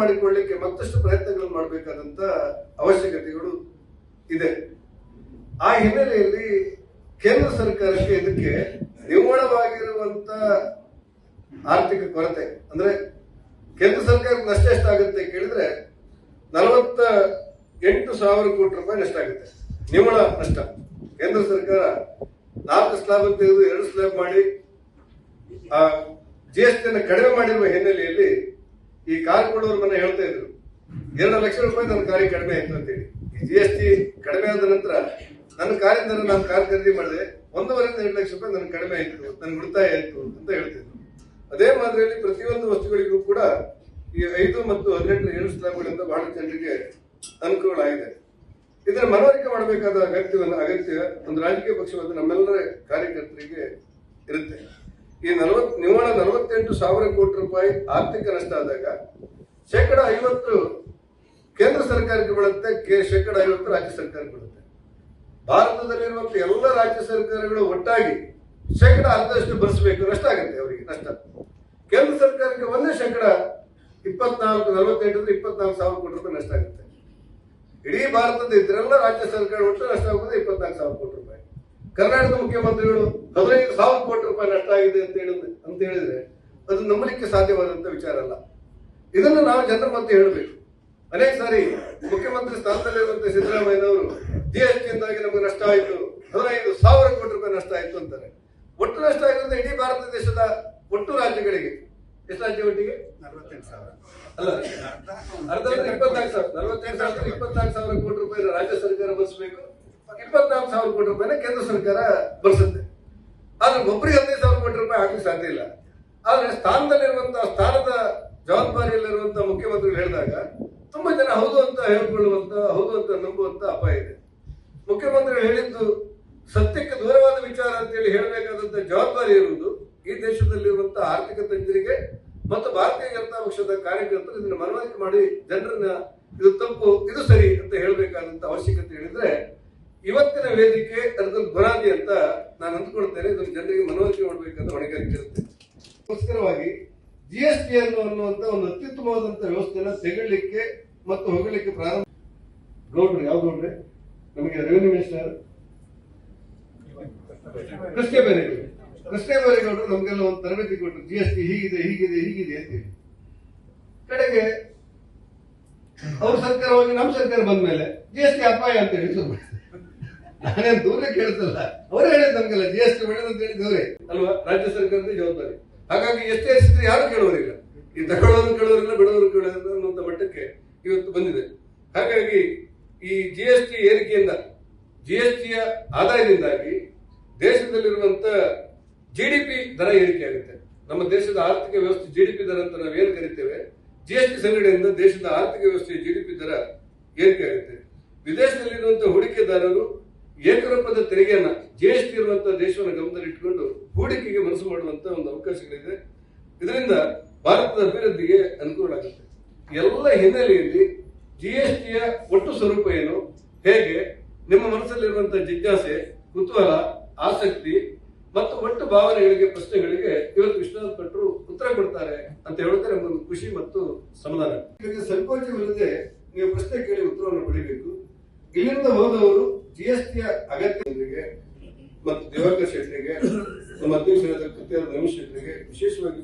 ಮಾಡಿಕೊಳ್ಳಿಕ್ಕೆ ಮತ್ತಷ್ಟು ಪ್ರಯತ್ನಗಳನ್ನು ಮಾಡಬೇಕಾದಂತ ಅವಶ್ಯಕತೆಗಳು ಇದೆ. ಆ ಹಿನ್ನೆಲೆಯಲ್ಲಿ ಕೇಂದ್ರ ಸರ್ಕಾರಕ್ಕೆ ಇದಕ್ಕೆ ನಿವ್ವಳವಾಗಿರುವಂತ ಆರ್ಥಿಕ ಕೊರತೆ, ಅಂದ್ರೆ ಕೇಂದ್ರ ಸರ್ಕಾರಕ್ಕೆ ನಷ್ಟ ಎಷ್ಟಾಗುತ್ತೆ ಕೇಳಿದ್ರೆ ನಲವತ್ತ ಎಂಟು ಸಾವಿರ ಕೋಟಿ ರೂಪಾಯಿ ನಷ್ಟ ಆಗುತ್ತೆ. ನಿವ್ವಳ ನಷ್ಟ. ಕೇಂದ್ರ ಸರ್ಕಾರ ನಾಲ್ಕು ಸ್ಲಾಬ್ ತೆಗೆದು ಎರಡು ಸ್ಲಾಬ್ ಮಾಡಿ, ಆ ಜಿ ಎಸ್ ಟಿಯನ್ನು ಕಡಿಮೆ ಮಾಡಿರುವ ಹಿನ್ನೆಲೆಯಲ್ಲಿ ಈ ಕಾರ್ ಮನೆ ಹೇಳ್ತಾ ಇದ್ರು. ಎರಡು ಲಕ್ಷ ರೂಪಾಯಿ ನನ್ನ ಕಾರಿಗೆ ಕಡಿಮೆ ಆಯ್ತು ಅಂತೇಳಿ. ಈ ಜಿ ಎಸ್ ಟಿ ಕಡಿಮೆ ಆದ ನಂತರ ನನ್ನ ಕಾರಿಂದ ನಾನು ಕಾರ್ ಖರೀದಿ ಮಾಡಿದೆ, ಒಂದೂವರೆಯಿಂದ ಎರಡು ಲಕ್ಷ ರೂಪಾಯಿ ನನಗೆ ಕಡಿಮೆ ಆಯ್ತು ನನ್ನ ಉಳಿತಾಯ ಆಯ್ತು ಅಂತ ಹೇಳ್ತಿದ್ರು ಅದೇ ಮಾದರಿಯಲ್ಲಿ ಪ್ರತಿಯೊಂದು ವಸ್ತುಗಳಿಗೂ ಕೂಡ ಈ ಐದು ಮತ್ತು ಹದಿನೆಂಟು ಏಳು ಸ್ಲಾಬ್ಗಳಿಂದ ಬಹಳ ಜನರಿಗೆ ಅನುಕೂಲ ಆಗಿದೆ. ಇದರ ಮನವರಿಕೆ ಮಾಡಬೇಕಾದ ಅಗತ್ಯವನ್ನು ಅಗತ್ಯ ಒಂದು ರಾಜಕೀಯ ಪಕ್ಷವಾದ ನಮ್ಮೆಲ್ಲರ ಕಾರ್ಯಕರ್ತರಿಗೆ ಇರುತ್ತೆ. ಈ ನಲವತ್, ನಿವ್ವಳ ನಲವತ್ತೆಂಟು ಸಾವಿರ ಕೋಟಿ ರೂಪಾಯಿ ಆರ್ಥಿಕ ನಷ್ಟ ಆದಾಗ ಶೇಕಡ ಐವತ್ತು ಕೇಂದ್ರ ಸರ್ಕಾರಕ್ಕೆ ಬೀಳುತ್ತೆ ಶೇಕಡ ಐವತ್ತು ರಾಜ್ಯ ಸರ್ಕಾರಕ್ಕೆ ಬೀಳುತ್ತೆ. ಭಾರತದಲ್ಲಿರುವಂತ ಎಲ್ಲ ರಾಜ್ಯ ಸರ್ಕಾರಗಳು ಒಟ್ಟಾಗಿ ಶೇಕಡ ಅರ್ಧದಷ್ಟು ಭರಿಸಬೇಕು ನಷ್ಟ ಆಗುತ್ತೆ ಅವರಿಗೆ, ನಷ್ಟ. ಕೇಂದ್ರ ಸರ್ಕಾರಕ್ಕೆ ಒಂದೇ ಶೇಕಡ ಇಪ್ಪತ್ನಾಲ್ಕು, ನಲವತ್ತೆಂಟು ಇಪ್ಪತ್ನಾಲ್ಕು ಸಾವಿರ ಕೋಟಿ ರೂಪಾಯಿ ನಷ್ಟ ಆಗುತ್ತೆ. ಇಡೀ ಭಾರತದ ಇದ್ರೆಲ್ಲ ರಾಜ್ಯ ಸರ್ಕಾರ ಒಟ್ಟು ನಷ್ಟ ಆಗುತ್ತೆ ಇಪ್ಪತ್ನಾಲ್ಕು ಸಾವಿರ ಕೋಟಿ ರೂಪಾಯಿ. ಕರ್ನಾಟಕದ ಮುಖ್ಯಮಂತ್ರಿಗಳು ಹದಿನೈದು ಸಾವಿರ ರೂಪಾಯಿ ನಷ್ಟ ಆಗಿದೆ ಅಂತ ಹೇಳಿದ್ರೆ ಅಂತ ಹೇಳಿದ್ರೆ ಅದು ನಂಬಲಿಕ್ಕೆ ಸಾಧ್ಯವಾದಂತ ವಿಚಾರ ಅಲ್ಲ. ಇದನ್ನು ನಾವು ಜನರ ಮಧ್ಯೆ ಹೇಳಬೇಕು. ಅನೇಕ ಸಾರಿ ಮುಖ್ಯಮಂತ್ರಿ ಸ್ಥಾನದಲ್ಲಿರುವಂತಹ ಸಿದ್ದರಾಮಯ್ಯನವರು ಜಿ ಎಸ್ ಟಿಯಿಂದಾಗಿ ನಮಗೆ ನಷ್ಟ ಆಯಿತು ಹದಿನೈದು ಸಾವಿರ ಕೋಟಿ ರೂಪಾಯಿ ನಷ್ಟ ಆಯಿತು ಅಂತಾರೆ. ಒಟ್ಟು ನಷ್ಟ ಆಗಿರೋದು ಇಡೀ ಭಾರತ ದೇಶದ ಒಟ್ಟು ರಾಜ್ಯಗಳಿಗೆ. ಎಷ್ಟು ರಾಜ್ಯ ಒಟ್ಟಿಗೆ? ನಲವತ್ತೆಂಟು ಸಾವಿರ. ಅಲ್ಲ ಅರ್ಧ ಇಪ್ಪತ್ನಾಲ್ಕು ಸಾವಿರ. ನಲವತ್ತೆಂಟು ಸಾವಿರ ಇಪ್ಪತ್ನಾಲ್ಕು ಸಾವಿರ ಕೋಟಿ ರೂಪಾಯಿ ರಾಜ್ಯ ಸರ್ಕಾರ ಬರ್ಸಬೇಕು ಇಪ್ಪತ್ನಾಲ್ಕು ಸಾವಿರ ಕೋಟಿ ರೂಪಾಯಿನ ಕೇಂದ್ರ ಸರ್ಕಾರ ಭರಿಸುತ್ತೆ. ಆದ್ರೆ ಒಬ್ಬರಿಗೆ ಹದಿನೈದು ಸಾವಿರ ಕೋಟಿ ರೂಪಾಯಿ ಹಾಕಲಿಕ್ಕೆ ಸಾಧ್ಯ ಇಲ್ಲ. ಆದ್ರೆ ಸ್ಥಾನದಲ್ಲಿರುವಂತಹ, ಸ್ಥಾನದ ಜವಾಬ್ದಾರಿಯಲ್ಲಿರುವಂತಹ ಮುಖ್ಯಮಂತ್ರಿಗಳು ಹೇಳಿದಾಗ ತುಂಬಾ ಜನ ಹೌದು ಅಂತ ಹೇಳ್ಕೊಳ್ಳುವಂತ, ಹೌದು ಅಂತ ನಂಬುವಂತ ಅಪಾಯ ಇದೆ. ಮುಖ್ಯಮಂತ್ರಿಗಳು ಹೇಳಿದ್ದು ಸತ್ಯಕ್ಕೆ ದೂರವಾದ ವಿಚಾರ ಅಂತೇಳಿ ಹೇಳಬೇಕಾದಂತ ಜವಾಬ್ದಾರಿ ಇರುವುದು ಈ ದೇಶದಲ್ಲಿರುವಂತಹ ಆರ್ಥಿಕ ತಜ್ಞರಿಗೆ ಮತ್ತು ಭಾರತೀಯ ಜನತಾ ಪಕ್ಷದ ಕಾರ್ಯಕರ್ತರು ಇದನ್ನು ಮನವರಿಕೆ ಮಾಡಿ ಜನರನ್ನ ಇದು ತಪ್ಪು, ಇದು ಸರಿ ಅಂತ ಹೇಳಬೇಕಾದಂತ ಅವಶ್ಯಕತೆ ಹೇಳಿದ್ರೆ ಇವತ್ತಿನ ವೇದಿಕೆ ಅದರಲ್ಲಿ ಬುರಾದಿ ಅಂತ ನಾನು ಅಂದ್ಕೊಳ್ತೇನೆ. ಇದನ್ನು ಜನರಿಗೆ ಮನವರಿಕೆ ಮಾಡಬೇಕಂತ ಹೊಣೆಗಾರಿಕೆ ಇರುತ್ತೆ ಅದಕ್ಕೋಸ್ಕರವಾಗಿ ಜಿ ಎಸ್ ಟಿ ಅನ್ನು ಅನ್ನುವಂತ ಒಂದು ಅತ್ಯುತ್ತಮವಾದಂತಹ ವ್ಯವಸ್ಥೆನ ತೆಗೊಳ್ಳಿಕ್ಕೆ ಮತ್ತು ಹೋಗಲಿಕ್ಕೆ ಪ್ರಾರಂಭ ಗೌಡ್ರು, ಯಾವ ಗೌಡ್ರೆ? ನಮಗೆ ರೆವಿನ್ಯೂ ಮಿನಿಸ್ಟರ್ ಕೃಷ್ಣ ಬೈರೇಗೌಡ ಕೃಷ್ಣ ಬೇರೆಗೌಡರು ನಮಗೆಲ್ಲ ಒಂದು ತರಬೇತಿ ಕೊಟ್ಟರು ಜಿ ಎಸ್ ಟಿ ಹೀಗಿದೆ ಹೀಗಿದೆ ಹೀಗಿದೆ ಅಂತೇಳಿ ಕಡೆಗೆ ಅವ್ರ ಸರ್ಕಾರವಾಗಿ ನಮ್ಮ ಸರ್ಕಾರ ಬಂದ ಮೇಲೆ ಜಿ ಎಸ್ ಟಿ ಅಪಾಯ ಅಂತ ಹೇಳಿ ಶುರು. ನಾನೇನ್ ದೂರ ಕೇಳ್ತಲ್ಲ ಅವರೇ ಹೇಳಿದ್ ನಮ್ಗೆಲ್ಲ ಜಿ ಎಸ್ ಟಿ ಒಳ್ಳೇದು ಅಂತ ಹೇಳಿದವ್ರೆ ಅಲ್ವಾ? ರಾಜ್ಯ ಸರ್ಕಾರದ ಜವಾಬ್ದಾರಿ. ಹಾಗಾಗಿ ಎಷ್ಟೇ ಎಷ್ಟಿದ್ರೆ ಯಾರು ಕೇಳೋರಿಲ್ಲ ಈ ತಗೊಳ್ಳೋರು ಕೇಳೋರಿಲ್ಲ, ಬಿಡೋರು ಕೇಳೋರಿಲ್ಲ ಅನ್ನುವಂಥ ಮಟ್ಟಕ್ಕೆ ಇವತ್ತು ಬಂದಿದೆ. ಹಾಗಾಗಿ ಈ ಜಿ ಎಸ್ ಟಿ ಏರಿಕೆಯಿಂದ ಜಿ ಎಸ್ ಟಿಯ ಆದಾಯದಿಂದಾಗಿ ದೇಶದಲ್ಲಿರುವಂತ ಜಿ ಡಿ ಪಿ ದರ ಏರಿಕೆ ಆಗುತ್ತೆ ನಮ್ಮ ದೇಶದ ಆರ್ಥಿಕ ವ್ಯವಸ್ಥೆ ಜಿ ಡಿ ಪಿ ದರ ಅಂತ ನಾವು ಏನು ಕರಿತೇವೆ? ಜಿ ಎಸ್ ಟಿ ಸಂಘಟನೆಯಿಂದ ದೇಶದ ಆರ್ಥಿಕ ವ್ಯವಸ್ಥೆಯ ಜಿ ಡಿ ಪಿ ದರ ಏರಿಕೆ ಆಗುತ್ತೆ ವಿದೇಶದಲ್ಲಿರುವಂತಹ ಹೂಡಿಕೆದಾರರು ಏಕರೂಪದ ತೆರಿಗೆಯನ್ನ ಜಿ ಎಸ್ ಟಿ ಇರುವಂತಹ ದೇಶವನ್ನು ಗಮನದಲ್ಲಿಟ್ಟುಕೊಂಡು ಹೂಡಿಕೆಗೆ ಮನಸ್ಸು ಮಾಡುವಂತ ಒಂದು ಅವಕಾಶಗಳಿದೆ. ಇದರಿಂದ ಭಾರತದ ಅಭಿವೃದ್ಧಿಗೆ ಅನುಕೂಲ ಆಗುತ್ತೆ. ಎಲ್ಲ ಹಿನ್ನೆಲೆಯಲ್ಲಿ ಜಿ ಎಸ್ ಟಿಯ ಒಟ್ಟು ಸ್ವರೂಪ ಏನು? ಹೇಗೆ? ನಿಮ್ಮ ಮನಸ್ಸಲ್ಲಿರುವಂತಹ ಜಿಜ್ಞಾಸೆ, ಕುತೂಹಲ, ಆಸಕ್ತಿ ಮತ್ತು ಒಟ್ಟು ಭಾವನೆಗಳಿಗೆ, ಪ್ರಶ್ನೆಗಳಿಗೆ ಇವತ್ತು ವಿಶ್ವನಾಥ್ ಭಟ್ರು ಉತ್ತರ ಕೊಡ್ತಾರೆ ಅಂತ ಹೇಳಿದ್ರೆ ನಮಗೊಂದು ಖುಷಿ ಮತ್ತು ಸಮಾಧಾನ. ಸಂಕೋಚವಿಲ್ಲದೆ ನೀವು ಪ್ರಶ್ನೆ ಕೇಳಿ ಉತ್ತರವನ್ನು ಪಡಿಬೇಕು ಇಲ್ಲಿಂದ ಹೋದವರು ಜಿ ಎಸ್ ಟಿಯ ಅಗತ್ಯಗಳಿಗೆ ಮತ್ತು ದಿವಾಕರ್ ಶೆಟ್ಟಿಗೆ ನಮ್ಮ ಅಧ್ಯಕ್ಷರಾದ ಕೃತ್ಯಾರ ರಮೇಶ್ ಶೆಟ್ಟಿಗೆ ವಿಶೇಷವಾಗಿ